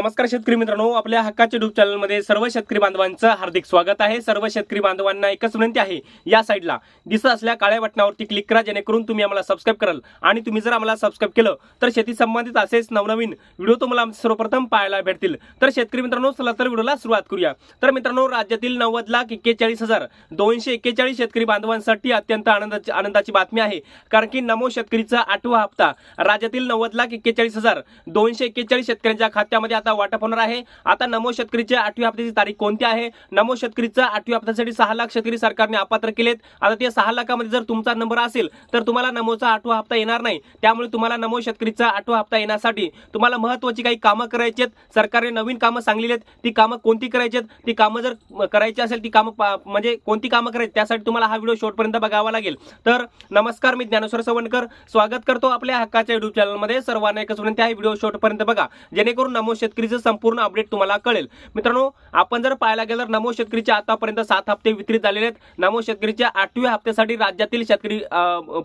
नमस्कार शेतकरी मित्रांनो आपल्या हक्काच्या युट्यूब चॅनलमध्ये सर्व शेतकरी बांधवांचं हार्दिक स्वागत आहे. सर्व शेतकरी बांधवांना एकच विनंती आहे या साईडला दिसत असल्या काळ्या बटनावरती क्लिक करा जेणेकरून तुम्ही आम्हाला सबस्क्राईब कराल. आणि तुम्ही जर आम्हाला सबस्क्राईब केलं तर शेती संबंधित असेच नवनवीन व्हिडिओ तुम्हाला सर्वप्रथम पाहायला भेटतील. तर शेतकरी मित्रांनो चला तर व्हिडिओला सुरुवात करूया. तर मित्रांनो राज्यातील नव्वद लाख एक्केचाळीस हजार दोनशे एक्केचाळीस शेतकरी बांधवांसाठी अत्यंत आनंदाची आनंदाची बातमी आहे. कारण की नमो शेतकरीचा आठवा हप्ता राज्यातील नव्वद लाख एक्केचाळीस हजार दोनशे एक्केचाळीस शेतकऱ्यांच्या खात्यामध्ये आता वाटप होणार आहे. आता नमो शेतकरीच्या आठव्या हप्त्याची तारीख कोणती आहे? नमो शेतकरीचा आठव्या हप्त्यासाठी सहा लाख शेतकरी सरकारने अपात्र केलेत. आता ते सहा लाखामध्ये जर तुमचा नंबर असेल तर तुम्हाला नमोचा आठवा हप्ता येणार नाही. त्यामुळे तुम्हाला नमो शेतकरीचा आठवा हप्ता येण्यासाठी तुम्हाला महत्वाची काही कामं करायची आहेत. सरकारने नवीन कामं सांगलेली आहेत. ती कामं कोणती करायची आहेत? ती कामं जर करायची असेल ती कामं म्हणजे कोणती कामं करायची त्यासाठी तुम्हाला हा व्हिडिओ शेवटपर्यंत बघावा लागेल. तर नमस्कार मी ज्ञानेश्वर सवणकर स्वागत करतो आपल्या हक्काच्या युट्यूब चॅनलमध्ये सर्वांना एकच विनंती आहे व्हिडिओ शेवटपर्यंत बघा. जेणेकरून नमो शेतकरी शेतकरीचं संपूर्ण अपडेट तुम्हाला कळेल. मित्रांनो आपण जर पाहायला गेलं तर नमो शेतकरीच्या आतापर्यंत सात हप्ते वितरित झालेले आहेत. नमो शेतकरीच्या आठव्या हप्त्यासाठी राज्यातील शेतकरी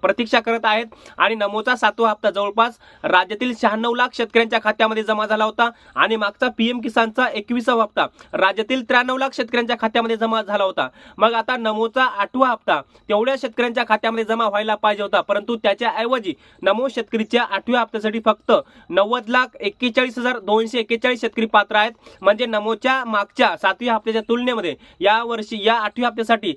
प्रतीक्षा करत आहेत आणि नमोचा सातवा हप्ता जवळपास राज्यातील शहाण्णव लाख शेतकऱ्यांच्या खात्यामध्ये जमा झाला होता आणि मागचा पीएम किसानचा एकविसावा हप्ता राज्यातील त्र्याण्णव लाख शेतकऱ्यांच्या खात्यामध्ये जमा झाला होता. मग आता नमोचा आठवा हप्ता तेवढ्या शेतकऱ्यांच्या खात्यामध्ये जमा व्हायला पाहिजे होता. परंतु त्याच्या ऐवजी नमो शेतकरीच्या आठव्या हप्त्यासाठी फक्त नव्वद लाख एक्केचाळीस हजार दोनशे एक्केचाळीस शेतकरी पात्र आहेत. म्हणजे नमोच्या मागच्या सातव्या हप्त्याच्या तुलनेमध्ये या वर्षी या आठव्या हप्त्यासाठी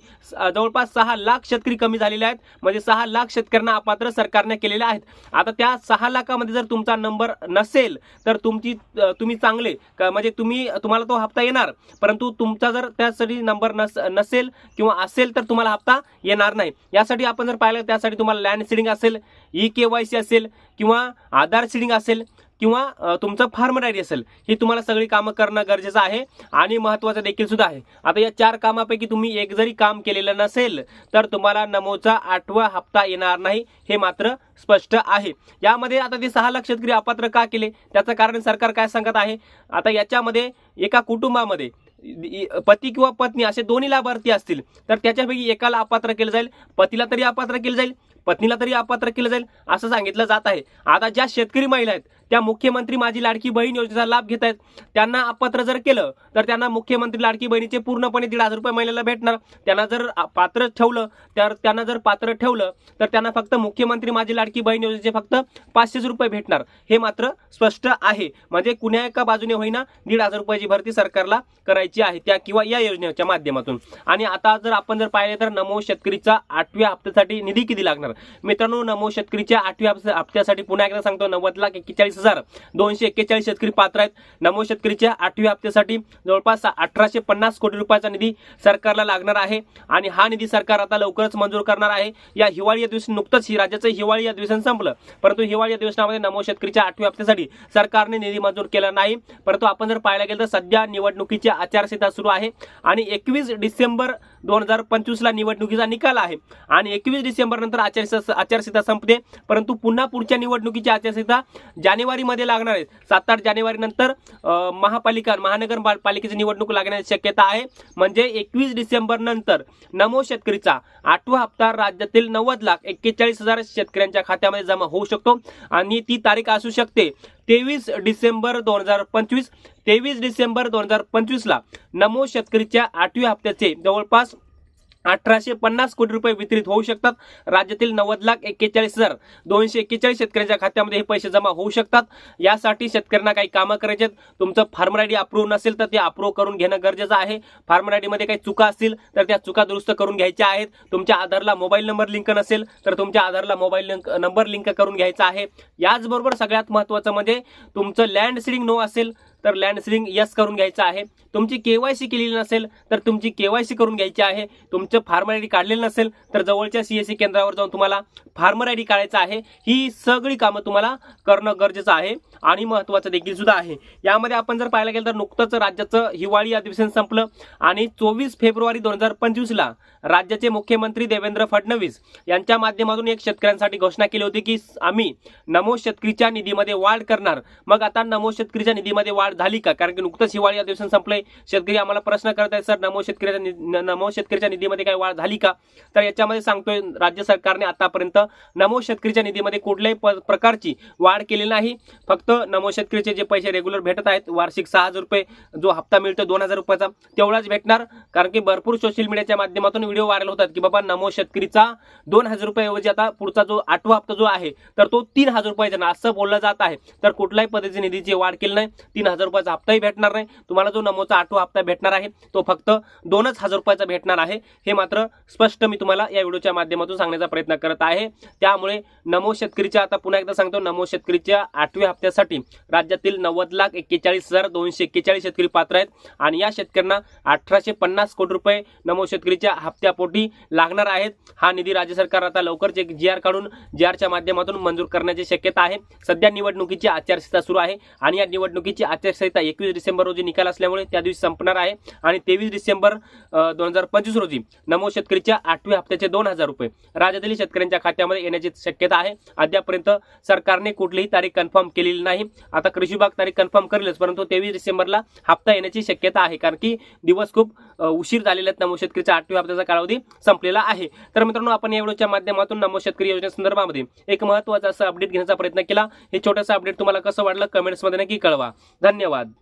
जवळपास सहा लाख शेतकरी कमी झालेले आहेत. म्हणजे सहा लाख शेतकऱ्यांना अपात्र सरकारने केलेले आहेत. आता त्या सहा लाखामध्ये जर तुमचा नंबर नसेल तर तुमची तुम्ही चांगले म्हणजे तुम्ही तुम्हाला तो हप्ता येणार. परंतु तुमचा जर त्यासाठी नंबर नस नसेल किंवा असेल तर तुम्हाला हप्ता येणार नाही. यासाठी आपण जर पाहिलं त्यासाठी तुम्हाला लँड सिडिंग असेल ई के वाय सी असेल किंवा आधार सिडिंग असेल किंवा तुमचं फार्म डायरी असेल ही तुम्हाला सगळी कामं करणं गरजेचं आहे आणि महत्त्वाचं देखील सुद्धा आहे. आता या चार कामापैकी तुम्ही एक जरी काम केलेलं नसेल तर तुम्हाला नमोचा आठवा हप्ता येणार नाही हे मात्र स्पष्ट आहे. यामध्ये आता ते सहा लाख शेतकरी अपात्र का केले? त्याचं कारण सरकार काय सांगत आहे? आता याच्यामध्ये एका कुटुंबामध्ये पती किंवा पत्नी असे दोन्ही लाभार्थी असतील तर त्याच्यापैकी एकाला अपात्र केलं जाईल पतीला तरी अपात्र केलं जाईल पत्नीला तरी अपात्र केलं जाईल असं सांगितलं जात आहे. आता ज्या शेतकरी महिला आहेत त्या मुख्यमंत्री माझी लाडकी बहीण योजनेचा लाभ घेत आहेत त्यांना अपात्र जर केलं तर त्यांना मुख्यमंत्री लाडकी बहिणीचे पूर्णपणे दीड हजार रुपये महिन्याला भेटणार. त्यांना जर पात्र ठेवलं तर त्यांना जर पात्र ठेवलं तर त्यांना फक्त मुख्यमंत्री माझी लाडकी बहीण योजनेचे फक्त पाचशेच रुपये भेटणार. हे मात्र स्पष्ट आहे. म्हणजे कुण्या एका बाजूने होईना दीड हजार रुपयाची भरती सरकारला करायची आहे त्या किंवा या योजनेच्या माध्यमातून. आणि आता जर आपण जर पाहिले तर नमो शेतकरीचा आठव्या हप्त्यासाठी निधी किती लागणार? मित्रांनो नमो शेतकरीच्या आठव्या हप्त्यासाठी पुन्हा एकदा सांगतो नव्वद लाख एक्केचाळीस हजार दोनशे एक्केचाळीस शेतकरी पात्र आहेत. नमो शेतकरीच्या आठव्या हप्त्यासाठी जवळपास अठराशे पन्नास कोटी रुपयाचा निधी सरकारला लागणार आहे आणि हा निधी सरकार आता लवकरच मंजूर करणार आहे. या हिवाळी अधिवेशन नुकतंच ही राज्याचं हिवाळी अधिवेशन संपलं. परंतु हिवाळी अधिवेशनामध्ये नमो शेतकरीच्या आठव्या हप्त्यासाठी सरकारने निधी मंजूर केला नाही. परंतु आपण जर पाहायला गेलं तर सध्या निवडणुकीची आचारसंहिता सुरू आहे आणि एकवीस डिसेंबर दोन हजार पंचवीसला निवडणुकीचा निकाल आहे. आणि एकवीस डिसेंबर नंतर आचारसंहिता आचारसंहिता संपते. परंतु पुन्हा पुढच्या निवडणुकीची आचारसंहिता जानेवारीमध्ये लागणार आहे. सात आठ जानेवारी नंतर महापालिका महानगर पालिकेची निवडणूक लागण्याची शक्यता आहे. म्हणजे एकवीस डिसेंबर नंतर नमो शेतकरीचा आठवा हप्ता राज्यातील नव्वद लाख एक्केचाळीस हजार शेतकऱ्यांच्या खात्यामध्ये जमा होऊ शकतो. आणि ती तारीख असू शकते तेवीस डिसेंबर दोन हजार पंचवीस तेवीस डिसेंबर दोन हजार पंचवीसला नमो शेतकरीच्या आठव्या हप्त्याचे जवळपास अठराशे पन्नास कोटी रुपये वितरित होऊ शकतात. राज्यातील नव्वद लाख एक्केचाळीस हजार दोनशे एक्केचाळीस शेतकऱ्यांच्या खात्यामध्ये हे पैसे जमा होऊ शकतात. यासाठी शेतकऱ्यांना काही कामं करायचे आहेत. तुमचं फार्मर आय डी अप्रूव्ह नसेल तर ते अप्रूव्ह करून घेणं गरजेचं आहे. फार्मर आयमध्ये काही चुका असतील तर त्या चुका दुरुस्त करून घ्यायच्या आहेत. तुमच्या आधारला मोबाईल नंबर लिंक नसेल तर तुमच्या आधारला मोबाईल लिंक नंबर लिंक करून घ्यायचा आहे. याचबरोबर सगळ्यात महत्त्वाचं म्हणजे तुमचं लँड सिडिंग नो असेल तर लँड सिडिंग यस करून घ्यायचं आहे. तुमची केवायसी केलेली नसेल तर तुमची केवायसी करून घ्यायची आहे. तुमचं फार्मर आय डी काढलेलं नसेल तर जवळच्या सीएससी केंद्रावर जाऊन तुम्हाला फार्मर आय डी आहे. ही सगळी कामं तुम्हाला करणं गरजेचं आहे आणि महत्त्वाचं देखील सुद्धा आहे. यामध्ये आपण जर पाहायला गेलं तर नुकतंच राज्याचं हिवाळी अधिवेशन संपलं आणि चोवीस फेब्रुवारी दोन हजार पंचवीसला राज्याचे मुख्यमंत्री देवेंद्र फडणवीस यांच्या माध्यमातून एक शेतकऱ्यांसाठी घोषणा केली होती की आम्ही नमो शेतकरीच्या निधीमध्ये वाढ करणार. मग आता नमो शेतकरीच्या निधीमध्ये वाढ झाली का? कारण की नुकतंच हिवाळी अधिवेशन संपलंय. शेतकरी आम्हाला प्रश्न करत आहेत सर नमो शेतकऱ्याच्या नमो शेतकऱ्याच्या निधीमध्ये काही वाढ झाली का? तर याच्यामध्ये सांगतोय राज्य सरकारने आतापर्यंत नमो शेतकरीच्या निधीमध्ये कुठल्याही प्रकारची वाढ केली नाही. फक्त नमो शेतकरीचे जे पैसे रेग्युलर भेटत आहेत वार्षिक सहा हजार रुपये जो हप्ता मिळतो दोन हजार रुपयाचा तेवढाच भेटणार. कारण की भरपूर सोशल मीडियाच्या माध्यमातून व्हिडिओ व्हायरल होतात की बाबा नमो शेतकरीचा दोन हजार रुपयाऐवजी आता पुढचा जो आठवा हप्ता जो आहे तर तो तीन हजार रुपयाचा असं बोललं जात आहे. तर कुठल्याही पद्धतीची निधीची वाढ केली नाही. तीन हजार रुपयाचा हप्ताही भेटणार नाही. तुम्हाला जो नमोचा आठवा हप्ता भेटणार आहे तो फक्त दोनच हजार रुपयाचा भेटणार आहे. हे मात्र स्पष्ट मी तुम्हाला या व्हिडिओच्या माध्यमातून सांगण्याचा प्रयत्न करत आहे. त्यामुळे नमो शेतकरीच्या आता पुन्हा एकदा सांगतो नमो शेतकरीच्या आठव्या हप्त्यासाठी राज्यातील नव्वद लाख एक्केचाळीस हजार दोनशे एक्केचाळीस शेतकरी पात्र आहेत. आणि या शेतकऱ्यांना अठराशे पन्नास कोटी रुपये नमो शेतकरीच्या हप्त्यापोटी लागणार आहेत. हा निधी राज्य सरकार आता लवकरच एक जी आर काढून जी आरच्या माध्यमातून मंजूर करण्याची शक्यता आहे. सध्या निवडणुकीची आचारसंहिता सुरू आहे. आणि या निवडणुकीची आचारसंहिता एकवीस डिसेंबर रोजी निकाल असल्यामुळे त्या दिवशी संपणार आहे. आणि तेवीस डिसेंबर दोन हजार पंचवीस रोजी नमो शेतकरीच्या आठव्या हप्त्याचे दोन हजार रुपये राज्यातील शेतकऱ्यांच्या खात्यामध्ये येण्याची शक्यता आहे. अद्यापर्यंत सरकारने कुठलीही तारीख कन्फर्म केलेली नाही. आता कृषी विभाग तारीख कन्फर्म करेलच परंतु तेवीस डिसेंबरला हप्ता येण्याची शक्यता आहे कारण की दिवस खूप उशीर झालेला आहेत नमो शेतकरीच्या आठव्या हप्त्याचा कालावधी संपलेला आहे. तर मित्रांनो आपण या व्हिडिओच्या माध्यमातून नमो शेतकरी योजनेसंदर्भामध्ये एक महत्त्वाचा असं अपडेट घेण्याचा प्रयत्न केला. हे छोटंसं अपडेट तुम्हाला कसं वाटलं कमेंट्समध्ये नक्की कळवा. धन्यवाद. ધન્યવાદ.